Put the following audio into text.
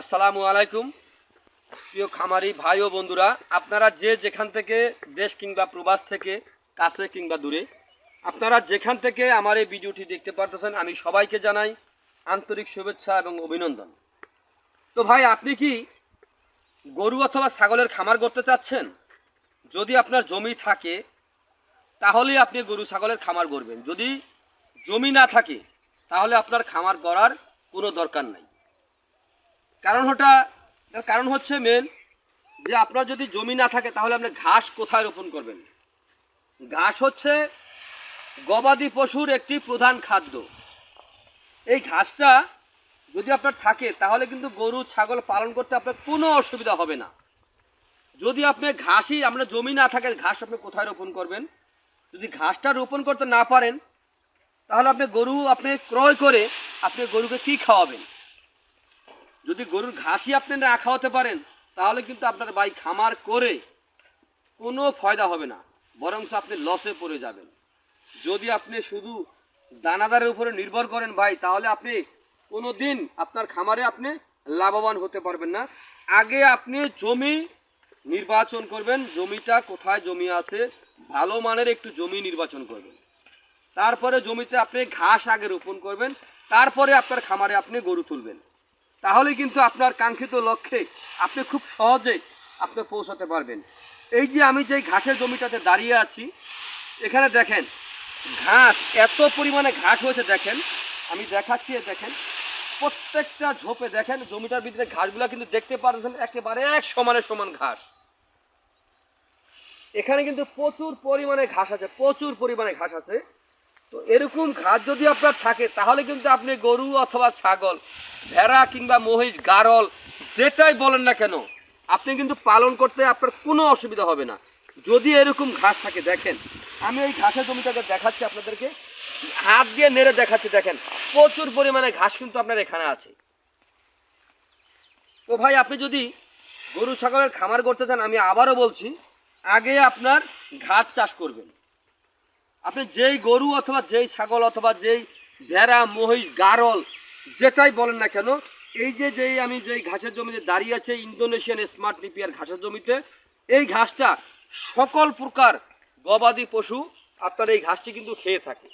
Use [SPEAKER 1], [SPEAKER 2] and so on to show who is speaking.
[SPEAKER 1] আসসালামু আলাইকুম। প্রিয় খামারি ভাই ও বন্ধুরা, আপনারা যে যেখান থেকে দেশ কিংবা প্রবাস থেকে কাছে কিংবা দূরে, আপনারা যেখান থেকে আমার এই ভিডিওটি দেখতে পারতেছেন, আমি সবাইকে জানাই আন্তরিক শুভেচ্ছা এবং অভিনন্দন। তো ভাই, আপনি কি গরু অথবা ছাগলের খামার করতে চাচ্ছেন? যদি আপনার জমি থাকে তাহলেই আপনি গরু ছাগলের খামার করবেন। যদি জমি না থাকে, তাহলে আপনার খামার করার কোনো দরকার নাই। কারণ ওটা কারণ হচ্ছে মেন যে আপনার যদি জমি না থাকে তাহলে আপনি ঘাস কোথায় রোপণ করবেন? ঘাস হচ্ছে গবাদি পশুর একটি প্রধান খাদ্য। এই ঘাসটা যদি আপনার থাকে তাহলে কিন্তু গরু, ছাগল পালন করতে আপনার কোনো অসুবিধা হবে না। যদি আপনি ঘাসই, আপনার জমি না থাকে, ঘাস আপনি কোথায় রোপণ করবেন? যদি ঘাসটা রোপণ করতে না পারেন, তাহলে আপনি গরু, আপনি ক্রয় করে আপনি গরুকে কি খাওয়াবেন? যদি গরুর ঘাসই আপনি না খাওয়াতে পারেন, তাহলে কিন্তু আপনার ভাই খামার করে কোনো ফায়দা হবে না বরং আপনি লসে পড়ে যাবেন। যদি আপনি শুধু দানাদারের উপরে নির্ভর করেন ভাই, তাহলে আপনি কোনো দিন আপনার খামারে আপনি লাভবান হতে পারবেন না। আগে আপনি জমি নির্বাচন করবেন, জমিটা কোথায় জমি আছে, ভালো মানের একটু জমি নির্বাচন করবেন। তারপরে জমিতে আপনি ঘাস আগে রোপণ করবেন, তারপরে আপনার খামারে আপনি গরু তুলবেন। তাহলে কিন্তু আপনার কাঙ্ক্ষিত লক্ষ্যে আপনি খুব সহজে আপনি পৌঁছাতে পারবেন। এই যে আমি যে ঘাসের জমিটাতে দাঁড়িয়ে আছি, এখানে দেখেন, ঘাস, এত পরিমাণে ঘাস হয়েছে, দেখেন, আমি দেখাচ্ছি দেখেন, প্রত্যেকটা ঝোপে দেখেন, জমিটার ভিতরে ঘাসগুলো কিন্তু দেখতে পাচ্ছেন একেবারে এক সমানে সমান ঘাস। এখানে কিন্তু প্রচুর পরিমাণে ঘাস আছে, প্রচুর পরিমাণে ঘাস আছে। তো এরকম ঘাস যদি আপনার থাকে, তাহলে কিন্তু আপনি গরু অথবা ছাগল, ভেড়া কিংবা মহিষ, গারল, যেটাই বলেন না কেন, আপনি কিন্তু পালন করতে আপনার কোনো অসুবিধা হবে না। যদি এরকম ঘাস থাকে, দেখেন, আমি এই ঘাসের জমিটাকে দেখাচ্ছি আপনাদেরকে, হাত দিয়ে নেড়ে দেখাচ্ছি, দেখেন, প্রচুর পরিমাণে ঘাস কিন্তু আপনার এখানে আছে। তো ভাই, আপনি যদি গরু, ছাগলের খামার করতে চান, আমি আবারও বলছি, আগে আপনার ঘাস চাষ করবেন। আপনি যেই গরু অথবা যেই ছাগল অথবা যেই ভেড়া, মহিষ, গারল, যেটাই বলেন না কেন, এই যে যেই আমি যেই ঘাসের জমিতে দাঁড়িয়ে আছে, ইন্দোনেশিয়ান স্মার্ট নিপিয়ার ঘাসের জমিতে, এই ঘাসটা সকল প্রকার গবাদি পশু আপনার এই ঘাসটি কিন্তু খেয়ে থাকে।